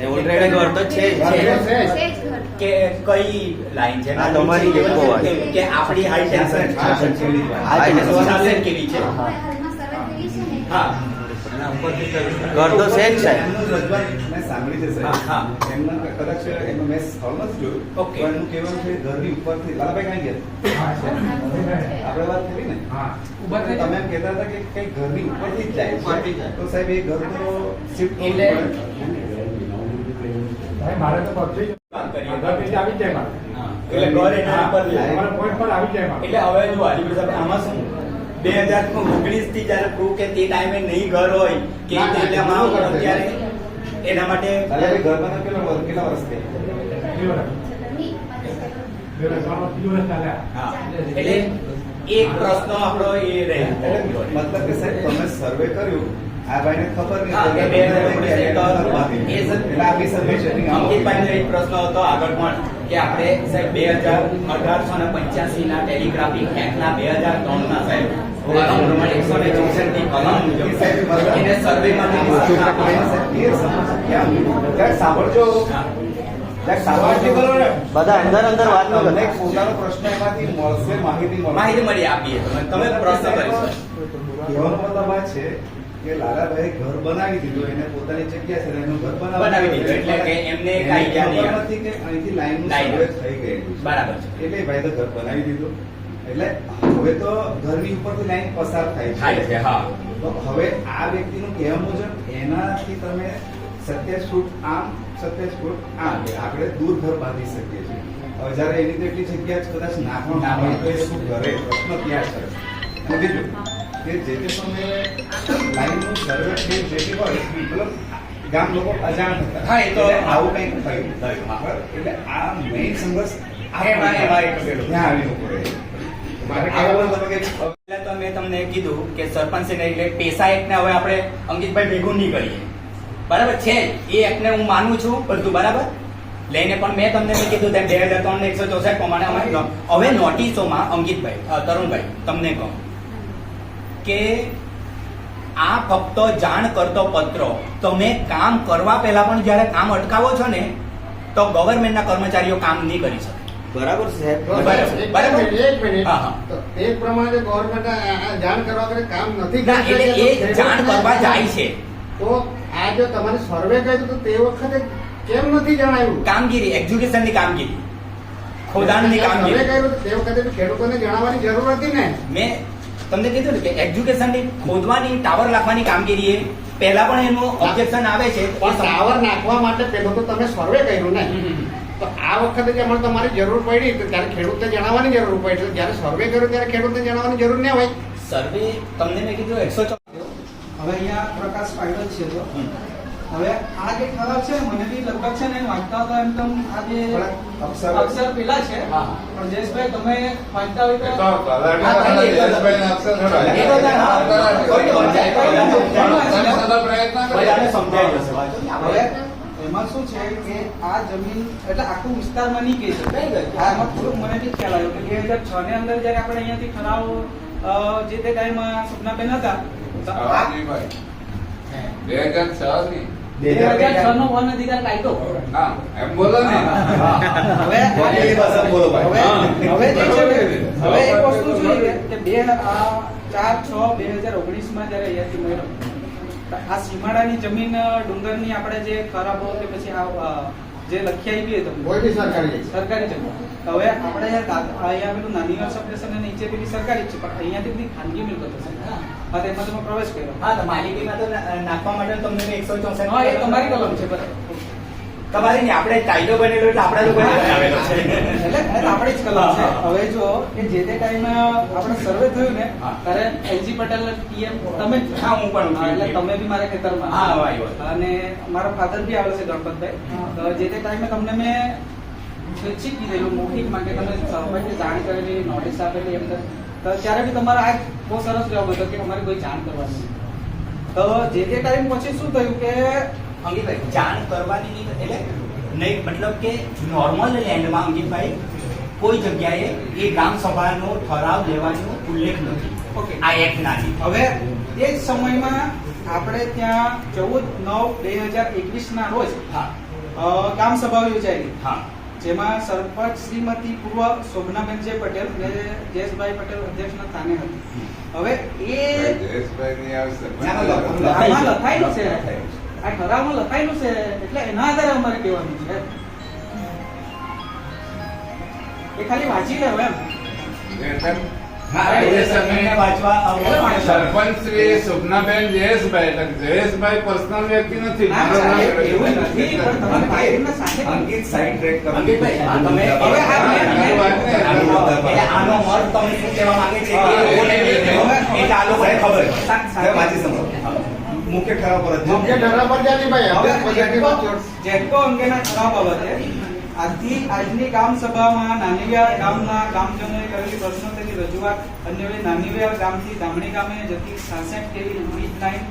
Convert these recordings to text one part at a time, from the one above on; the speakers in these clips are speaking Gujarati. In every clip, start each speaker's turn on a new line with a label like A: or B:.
A: ને ઓલરેડી ઘર તો છે છે. કે કઈ લાઈન છે?
B: આ તમારી
A: નીચે
B: એકકો
A: કે- કે આપણી હાઈ ટેન્શન
C: હા,
A: છે?
C: કેવી
A: છે
B: હા. ઘર તો છે
C: મેં સાંભળી છે. સાહેબ. એમના કદાચ એમનું મેં હોલમાં જોયું. પણ એમનું કહેવાનું છે ઘરની ઉપરથી. લાલાભાઈ ક્યાં ગયા? આપણે વાત કરી ને?
D: ઊભા થઈ
C: તમે કહેતા હતા કે કઈ ઘરની ઉપરથી જ જાય
A: જાય.
C: તો સાહેબ એ ઘર તો શિફ્ટ
A: એટલે-
D: મારે તો પહોંચી
A: વાત કરીએ.
D: આધાર પેજ આવી જાય મારે.
A: એટલે ઘર એના
D: પર આવી જાય મારે.
A: એટલે હવે જો હાજીપુર સાહેબ આમાં શું બે હજાર ઓગણીસથી જયારે proof કે તે ટાઈમે નહીં ઘર હોય કે. અત્યારે એના માટે
C: લાલાભાઈ ઘર બનાવ કેટલા વર્ષ
A: એટલે એક પ્રશ્ન આપણો એ રહે
C: મતલબ કે સાહેબ તમે સર્વે કર્યું આ ભાઈને ખબર
A: પ્રશ્ન હતો આગળ પણ કે આપણે સાહેબ બે હજાર અઢારસો ને પંચ્યાસી ના ટેલિગ્રાફિક બે હજાર ત્રણ ના સાહેબ
B: બધા અંદર અંદર વાત
C: પોતાનો પ્રશ્ન એમાંથી મળશે માહિતી
A: માહિતી મળી આપીએ તમે તમે પ્રશ્ન કરી શકો
C: કહેવાનો મતલબ આ છે કે લાલાભાઈ ઘર બનાવી દીધું એને પોતાની જગ્યા છે એનું ઘર
A: બનાવી દીધું. એટલે કે એમને કાંઈ
C: ખબર નથી કે અહીંથી
A: લાઈન.
C: થઈ ગયેલું
A: બરાબર છે.
C: એટલે ભાઈ તો ઘર બનાવી દીધું. એટલે હવે તો ઘરની ઉપરથી લાઈન પસાર થાય
A: છે. હા.
C: તો હવે આ વ્યક્તિનું કહેવા મુજબ એનાથી તમે સત્યાવીસ ફૂટ આમ સત્યાવીસ ફૂટ આમ. આપણે દૂર ઘર બાંધી શકીએ છીએ. હવે જયારે એની તો એટલી જગ્યા જ કદાચ નાખવા ના હોય તો એ શું કરે? પ્રશ્ન ત્યાં છે? બીજું? કે જે તે સમયે લાઈનનું સર્વે જે જે તે હોય મતલબ ગામ લોકો અજાણ હતા.
A: હા, એ તો-
C: આવું કંઈક થયું.
A: થયું?
C: એટલે આ મેઇન સંઘર્ષ
A: એમાં- એક
C: ત્યાં આવી
A: તો મેં તમને કીધું કે સરપંચ એટલે પેશા એક્ટને હવે આપણે અંકિતભાઈ ભેગું નહીં કરીએ. બરાબર છે? એ એક્ટને હું માનું છું બધું બરાબર? લઈને પણ મેં તમને મેં કીધું તેમ બે હજાર ત્રણ એકસો ચોસઠ પ્રમાણે અમારી હવે નોટિસોમાં અંકિતભાઈ તરુણભાઈ તમને કહું. કે આ ફક્ત જાણ કરતો પત્ર. તમે કામ કરવા પહેલા પણ જ્યારે કામ અટકાવો છો ને તો ગવર્મેન્ટના કર્મચારીઓ કામ નહીં કરી શકે.
B: બરાબર છે સાહેબ?
A: બરાબર.
E: એક મિનિટ, એક મિનિટ.
A: હા, હા.
E: તો તે પ્રમાણે ગવર્મેન્ટ આ- આ જાણ કરવા વગર કામ નથી
A: એટલે એ જાણ કરવા જાય છે.
E: તો આ જો તમારે સર્વે કર્યું તો તે વખતે કેમ નથી જણાવ્યું?
A: કામગીરી એક્ઝિક્યુશનની કામગીરી. ખોદાણની કામગીરી.
E: તે વખતે ખેડૂતોને જણાવવાની જરૂર હતી ને?
A: મેં તમને કીધું ને કે એજ્યુકેશનની ખોદવાની ટાવર લાખવાની કામગીરી એ પહેલા પણ એનું ઓબ્જેક્શન આવે છે.
E: પણ ટાવર નાખવા માટે પહેલો તો તમે સર્વે કર્યું ને. તો આ વખતે જે અમને તમારી જરૂર પડી તો ત્યારે ખેડૂતને જણાવવાની જરૂર પડી. એટલે જ્યારે સર્વે કર્યો ત્યારે ખેડૂતને જણાવવાની જરૂર ના હોય.
A: સર્વે તમને મેં કીધું એકસો
F: હવે અહીંયા પ્રકાશ પાડ્યો જ છે તો. હવે આ જે ઠરાવ છે મને બી લગભગ છે ને વાંચતા હતા એમ તમ આ જે
C: અક્ષર-
F: અક્ષર પેલા છે. પણ જયેશભાઈ તમે વાંચતા હોય તો
A: ના, ને
F: એમાં શું છે કે આ જમીન એટલે આખું વિસ્તારમાં નહીં કહી શકાય. આમાં થોડુંક મને બી ખ્યાલ આવ્યો કે બે હજાર છ ની અંદર જયારે આપણે અહીંયાથી ઠરાવ જે તે ટાઈમમાં સપનાબેન હતા બે હજાર છ
C: બે
F: બે
C: હજાર
F: હજાર છ નો વન અધિકાર કાયદો. હવે
C: એ ભાષા બોલો ભાઈ.
F: હવે હવે જે છે હવે એક વસ્તુ છે કે બે આ ચાર છ બે હજાર ઓગણીસમાં જયારે અહીંયાથી મળ્યો આ સીમાડાની જમીન ડુંગરની આપણે જે ખરાબો કે પછી આ જે લખી આપી તમને.
E: કોઈ બી સરકારી
F: સરકારી જમીન હવે આપણે અહીંયા પેલું નાની વાર અને નીચે પેલી સરકારી છે પણ અહીંયાથી બધી ખાનગી મિલકત હશે હા તેમાં તમે પ્રવેશ કર્યો.
A: હા તો માલિકીમાં તો નાખવા માટે તમને એકસો ચોસઠ
F: હા એ તમારી કલમ છે બરાબર.
A: તમારી આપણે કાયદો બનેલો એટલે આપણા લોકો બનાવેલો છે.
F: એટલે આપણે જ કલમ છે. હવે જો કે જે તે ટાઈમે આપણે સર્વે થયું ને. ત્યારે એલજી પટેલ પીએમ તમે
A: હા, હું પણ
F: એટલે તમે બી મારા ખેતરમાં.
A: હા.
F: અને મારા ફાધર બી આવે છે ગણપતભાઈ. તો જે તે ટાઈમે તમને મેં સ્વૈચ્છિક કીધેલું મૌખિકમાં કે તમે સરપંચને જાણ કરેલી નોટિસ આપેલી એમ તો. ત્યારે બી તમારા આ બહુ સરસ જવાબ હતો કે અમારે કોઈ જાણ કરવાની. તો જે તે ટાઈમ પછી શું થયું કે
A: અંકિતભાઈ જાણ કરવાની નહીં એટલે નહીં મતલબ કે નોર્મલ લેન્ડમાં અંકિતભાઈ કોઈ જગ્યાએ એ ગ્રામ સભાનો ઠરાવ લેવાનો ઉલ્લેખ નથી.
F: ઓકે
A: આ એક્ટ નાની.
F: હવે તે જ સમયમાં આપણે ત્યાં ચૌદ નવ બે હજાર એકવીસ
A: ના
F: રોજ કામ સભા યોજાયેલી.
A: હા.
F: જેમાં સરપંચ શ્રીમતી પૂર્વ શોભનાબેન જે પટેલ ને જયેશભાઈ પટેલ અધ્યક્ષના સ્થાને હતી. હવે એ છે.
C: લખાયેલું છે.
F: આ ઠરાવમાં લખાયેલું છે એટલે એના આધારે અમારે કહેવાનું છે. એ ખાલી વાંચી લેવો એમ.
G: મારું નામ
C: મુખ્ય ઠરાવ પર જ
E: મુખ્ય ઠરાવ પર જાની ભાઈ. હવે પછીની વાત
F: જેટકો અંગેના ઠરાવ બાબતે આજથી આજની ગામ સભામાં નાનીવિયા ગામના ગામજનોએ કરેલી પ્રશ્નોત્તરી રજૂઆત અન્યવે નાનીવિયા ગામથી દામણી ગામે જતી 66 કેવી વીજ લાઈન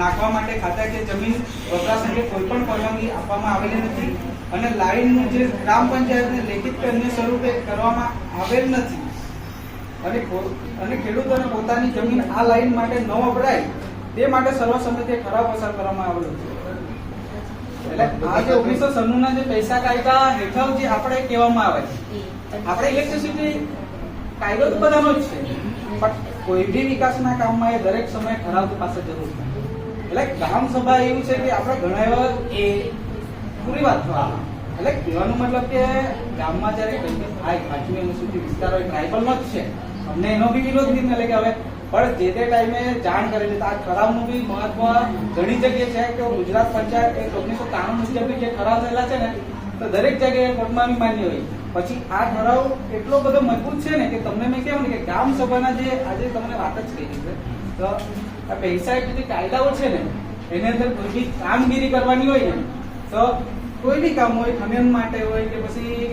F: નાખવા માટે ખાતાકીય જમીન વપરાશ અંગે કોઈ પણ પરવાનગી આપવામાં આવેલી નથી અને લાઇનનું જે ગ્રામ પંચાયતને લેખિત કે અન્ય સ્વરૂપે કરવામાં આવેલ નથી. અને અને ખેડૂતોને પોતાની જમીન આ લાઈન માટે ન વપરાય તે માટે સર્વસંમતિએ ખરાબ પસાર કરવામાં આવેલો છે. એટલે આ જે ઓગણીસો સન્નું ના જે પૈસા કાયદા હેઠળ જે આપણે કહેવામાં આવે છે, આપણે ઇલેક્ટ્રિસિટી કાયદો તો બધાનો જ છે, પણ કોઈ બી વિકાસના કામમાં એ દરેક સમયે ઠરાવ પાસે જરૂર છે. એટલે ગ્રામ સભા એવું છે કે આપણે ઘણા એવા એ પૂરી વાત એટલે કહેવાનો મતલબ કે ગામમાં જ્યારે કંઈ થાય પાંચમી અનુસૂચિત વિસ્તાર હોય ટ્રાઇબલનો જ છે. અમને એનો બી વિરોધ નહીં એટલે કે હવે પણ જે તે ટાઈમે જાણ કરેલી છે આ ઠરાવનું બી મહત્વ ઘણી જગ્યાએ છે કે ગુજરાત પંચાયત એક ઓગણીસો ત્રાણું મુજબ જે ઠરાવ થયેલા છે ને, તો દરેક જગ્યાએ કોર્ટમાં માન્ય હોય. પછી આ ઠરાવ એટલો બધો મજબૂત છે ને કે તમને મેં કહ્યું ને કે ગ્રામ સભાના જે આજે તમને વાત જ કહી છે. તો આ પૈસા જે કાયદાઓ છે ને, એની અંદર કોઈ બી કામગીરી કરવાની હોય ને, તો કોઈ બી કામ હોય, ખનન માટે હોય કે પછી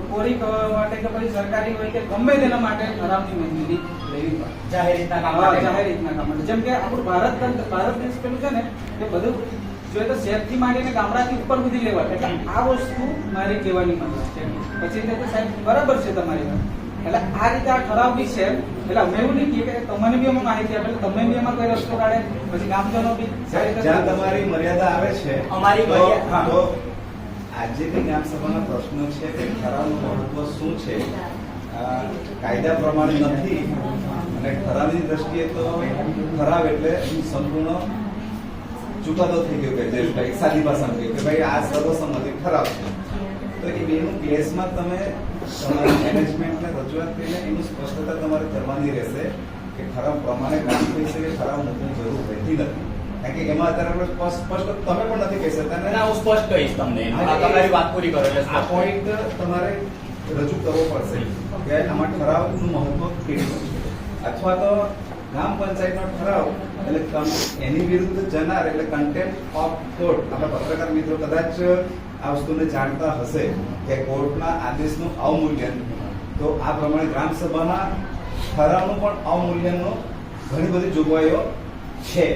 F: કોરી માટે કે પછી સરકારી હોય કે ગમે તેના માટે ઠરાવની મંજૂરી લેવી પડે.
A: જાહેર રીતના કામ માટે.
F: જાહેર રીતના કામ માટે. જેમ કે આપણું ભારત તંત્ર- ભારત દેશ પેલું છે ને એ બધું જોઈએ તો શહેરથી માંડીને ગામડાથી ઉપર સુધી લેવા. એટલે આ વસ્તુ મારી કહેવાની મતલબ છે. પછી તે સાહેબ બરાબર છે તમારી વાત. એટલે આ રીતે આ ઠરાવ બી છે. એટલે અમે એવું નહીં કે તમને બી અમે માહિતી આપે તમે બી એમાં કોઈ રસ્તો કાઢે પછી ગામજનો બી
C: જ્યાં તમારી મર્યાદા આવે છે
A: અમારી મર્યાદા-
C: તો આજે ગ્રામ પ્રશ્ન પ્રશ્નો છે કે ઠરાવનું મહત્વ શું છે? કાયદા પ્રમાણે નથી અને ઠરાવની દ્રષ્ટિએ તો ઠરાવ એટલે સંપૂર્ણ ચુકાદો થઈ ગયો કે જે ભાઈ સાદી ભાષામાં કહ્યું કે ભાઈ આ સર્વસંમતિ ઠરાવ છે. તો એ બેનું કેસમાં તમે તમારી મેનેજમેન્ટને રજૂઆત કરીને એની સ્પષ્ટતા તમારે કરવાની રહેશે કે ઠરાવ પ્રમાણે કામ થઈ શકે ઠરાવ મૂકવાની જરૂર રહેતી નથી. કે એમાં અત્યારે સ્પષ્ટ તમે પણ નથી કહી શકતા
A: ના, હું સ્પષ્ટ કહીશ તમને તમારી વાત પૂરી કરો એટલે
C: આ. પોઈન્ટ તમારે રજૂ કરવો પડશે. કે આમાં ઠરાવનું મહત્વ કેટલું છે અથવા તો ગ્રામ પંચાયતનો ઠરાવ એટલે એની વિરુદ્ધ જનાર એટલે કન્ટેમ્પ ઓફ કોર્ટ આપણા પત્રકાર મિત્રો કદાચ આ વસ્તુને જાણતા હશે કે કોર્ટના આદેશનું અવમૂલ્યન. તો આ પ્રમાણે ગ્રામ સભાના ઠરાવનું પણ અવમૂલ્યનનો ઘણી બધી જોગવાઈઓ છે.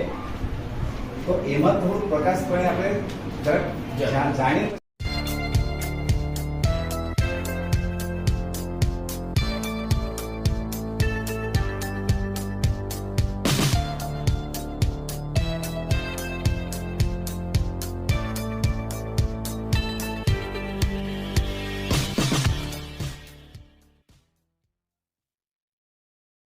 C: તો એમાં થોડું પ્રકાશપણે આપણે જાણીએ